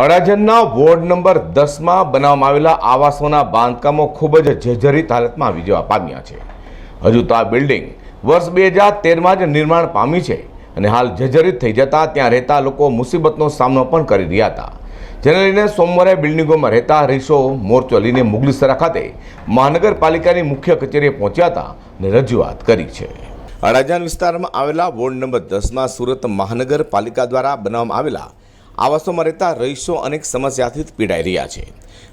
અડાજણના ward number દસમાં બનાવવામાં આવેલા આવાસોના બાંધકામો ખૂબ જ જર્જરિત હાલતમાં આવી જવા પામ્યા છે. હજુ તો આ બિલ્ડિંગ વર્ષ બે હજાર તેરમાં જ નિર્માણ પામી છે અને હાલ જર્જરિત થઈ જતા ત્યાં રહેતા લોકો મુસીબતનો સામનો પણ કરી રહ્યા હતા. જેને લઈને સોમવારે બિલ્ડિંગોમાં રહેતા રહીશો મોરચો લઈને મુગલીસરા ખાતે મહાનગરપાલિકાની મુખ્ય કચેરીએ પહોંચ્યા હતા અને રજૂઆત કરી છે. અડાજણ વિસ્તારમાં આવેલા વોર્ડ નંબર દસમાં સુરત મહાનગરપાલિકા દ્વારા બનાવવામાં આવેલા આવાસોમાં રહેતા રહીશો અનેક સમસ્યાથી પીડાઈ રહ્યા છે.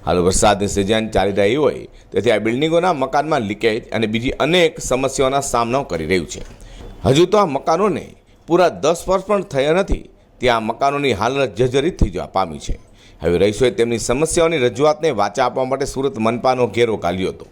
હાલ વરસાદની સિઝન ચાલી રહી હોય, તેથી આ બિલ્ડિંગોના મકાનમાં લીકેજ અને બીજી અનેક સમસ્યાઓના સામનો કરી રહ્યું છે. હજુ તો આ મકાનોને પૂરા દસ વર્ષ પણ થયા નથી, ત્યાં મકાનોની હાલત જર્જરિત થઈ જવા પામી છે. હવે રહીશોએ તેમની સમસ્યાઓની રજૂઆતને વાચા આપવા માટે સુરત મનપાનો ઘેરો કાઢ્યો હતો.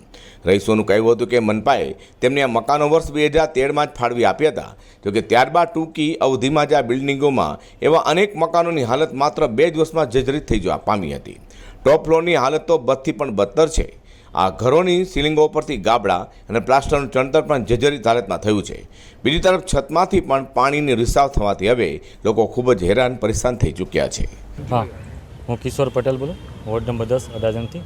રહીશોનું કહેવું હતું કે મનપાએ તેમને આ મકાનો વર્ષ બે હજાર તેરમાં જ ફાળવી આપ્યા હતા. જોકે ત્યારબાદ ટૂંકી અવધિમાં જ આ બિલ્ડિંગોમાં એવા અનેક મકાનોની હાલત માત્ર બે વર્ષમાં જર્જરિત થઈ જવા પામી હતી. ટોપ ફ્લોરની હાલત તો બદથી પણ બદતર છે. આ ઘરોની સિલિંગો પરથી ગાબડા અને પ્લાસ્ટરનું ચણતર પણ જર્જરિત હાલતમાં થયું છે. બીજી તરફ છતમાંથી પણ પાણીની રિસાવ થવાથી હવે લોકો ખૂબ જ હેરાન પરેશાન થઈ ચૂક્યા છે. હા કિશોર પટેલ બોલું, વોર્ડ નંબર દસ, અડાજણથી.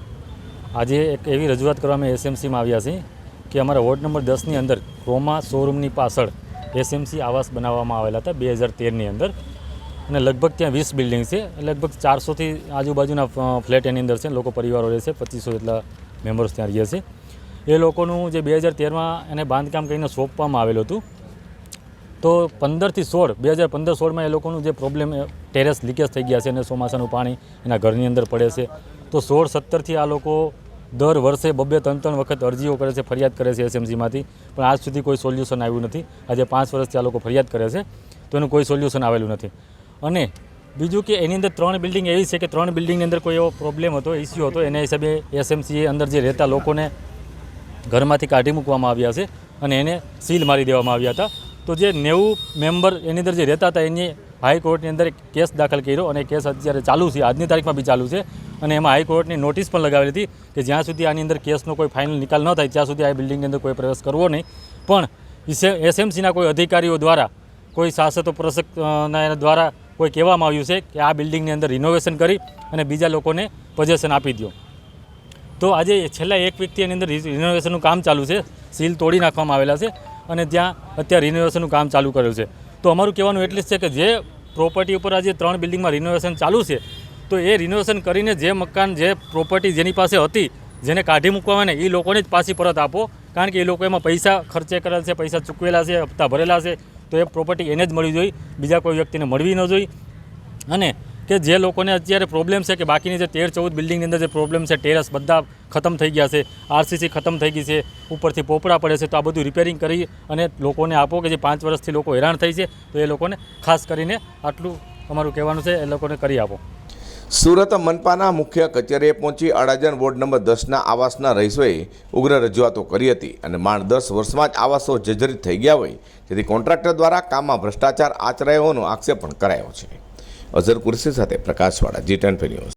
આજે એક એવી રજૂઆત કરવા અમે એસએમસીમાં આવ્યા છીએ કે અમારા વોર્ડ નંબર દસની અંદર ક્રોમા શોરૂમની પાછળ એસએમસી આવાસ બનાવવામાં આવેલા હતા બે હજાર તેરની અંદર. અને લગભગ ત્યાં વીસ બિલ્ડિંગ છે, લગભગ ચારસોથી આજુબાજુના ફ્લેટ એની અંદર છે, લોકો પરિવારો રહે છે, પચીસો જેટલા મેમ્બર્સ ત્યાં રહે છે. એ લોકોનું જે બે હજાર તેરમાં એને બાંધકામ કરીને સોંપવામાં આવેલું હતું તો પંદરથી સોળ, બે હજાર પંદર સોળમાં એ લોકોનું જે પ્રોબ્લેમ ટેરેસ લીકેજ થઈ ગયા છે અને ચોમાસાનું પાણી એના ઘરની અંદર પડે છે. તો સોળ, સત્તરથી આ લોકો દર વર્ષે બબ્બે ત્રણ ત્રણ વખત અરજીઓ કરે છે, ફરિયાદ કરે છે એસએમસીમાંથી પણ આજ સુધી કોઈ સોલ્યુશન આવ્યું નથી. આજે પાંચ વર્ષથી આ લોકો ફરિયાદ કરે છે. તો એનું કોઈ સોલ્યુશન આવેલું નથી. અને બીજું કે એની અંદર ત્રણ બિલ્ડિંગ એવી છે કે ત્રણ બિલ્ડિંગની અંદર કોઈ એવો પ્રોબ્લેમ હતો ઇસ્યુ હતો, એના હિસાબે એસએમસીએ અંદર જે રહેતા લોકોને ઘરમાંથી કાઢી મૂકવામાં આવ્યા છે અને એને સીલ મારી દેવામાં આવ્યા હતા. તો જે નેવું મેમ્બર એની અંદર જે રહેતા હતા, એની હાઈકોર્ટની અંદર એક કેસ દાખલ કર્યો અને કેસ અત્યારે ચાલુ છે, આજની તારીખમાં બી ચાલુ છે. અને એમાં હાઈકોર્ટની નોટિસ પણ લગાવેલી હતી કે જ્યાં સુધી આની અંદર કેસનો કોઈ ફાઇનલ નિકાલ ન થાય, ત્યાં સુધી આ બિલ્ડિંગની અંદર કોઈ પ્રવેશ કરવો નહીં. પણ એસએમસીના કોઈ અધિકારીઓ દ્વારા, કોઈ શાસકો પ્રશકના દ્વારા કોઈ કહેવામાં આવ્યું છે કે આ બિલ્ડિંગની અંદર રિનોવેશન કરી અને બીજા લોકોને પોઝેશન આપી દો તો આજે છેલ્લા એક વ્યક્તિ એની અંદર રિનોવેશનનું કામ ચાલુ છે, સીલ તોડી નાખવામાં આવેલા છે. અને ત્યાં અત્યારે રિનોવેશનનું કામ ચાલુ કરેલું છે. તો અમારું કહેવાનું એટલું જ છે કે જે પ્રોપર્ટી ઉપર આજે ત્રણ બિલ્ડિંગમાં રિનોવેશન ચાલુ છે, તો એ રિનોવેશન કરીને જે મકાન, જે પ્રોપર્ટી જેની પાસે હતી, જેને કાઢી મૂકવામાં ને, એ લોકોને જ પાછી પરત આપો. કારણ કે એ લોકો એમાં પૈસા ખર્ચે કરેલ છે, પૈસા ચૂકવેલા છે, હપ્તા ભરેલા છે, તો એ પ્રોપર્ટી એને જ મળવી જોઈએ. બીજા કોઈ વ્યક્તિને મળવી ન જોઈએ. અને કે જે લોકોને અત્યારે પ્રોબ્લેમ છે કે બાકીની જે તેર ચૌદ બિલ્ડિંગની અંદર જે પ્રોબ્લેમ છે ટેરસ બધા ખતમ થઈ ગયા છે આરસીસી ખતમ થઈ ગઈ છે, ઉપરથી પોપડા પડે છે, તો આ બધું રિપેરિંગ કરી અને લોકોને આપો કે જે પાંચ વર્ષથી લોકો હેરાન થઈ છે, તો એ લોકોને ખાસ કરીને આટલું અમારું કહેવાનું છે, એ લોકોને કરી આપો. સુરત મનપાના મુખ્ય કચેરીએ પહોંચી અડાજણ વોર્ડ નંબર દસના આવાસના રહીશોએ ઉગ્ર રજૂઆતો કરી હતી અને માંડ દસ વર્ષમાં જ આવાસો જર્જરિત થઈ ગયા હોય, જેથી કોન્ટ્રાક્ટર દ્વારા કામમાં ભ્રષ્ટાચાર આચરાયો હોવાનો આક્ષેપ પણ કરાયો છે. અઝર કુરશી સાથે પ્રકાશવાળા જી ટેન ન્યૂઝ.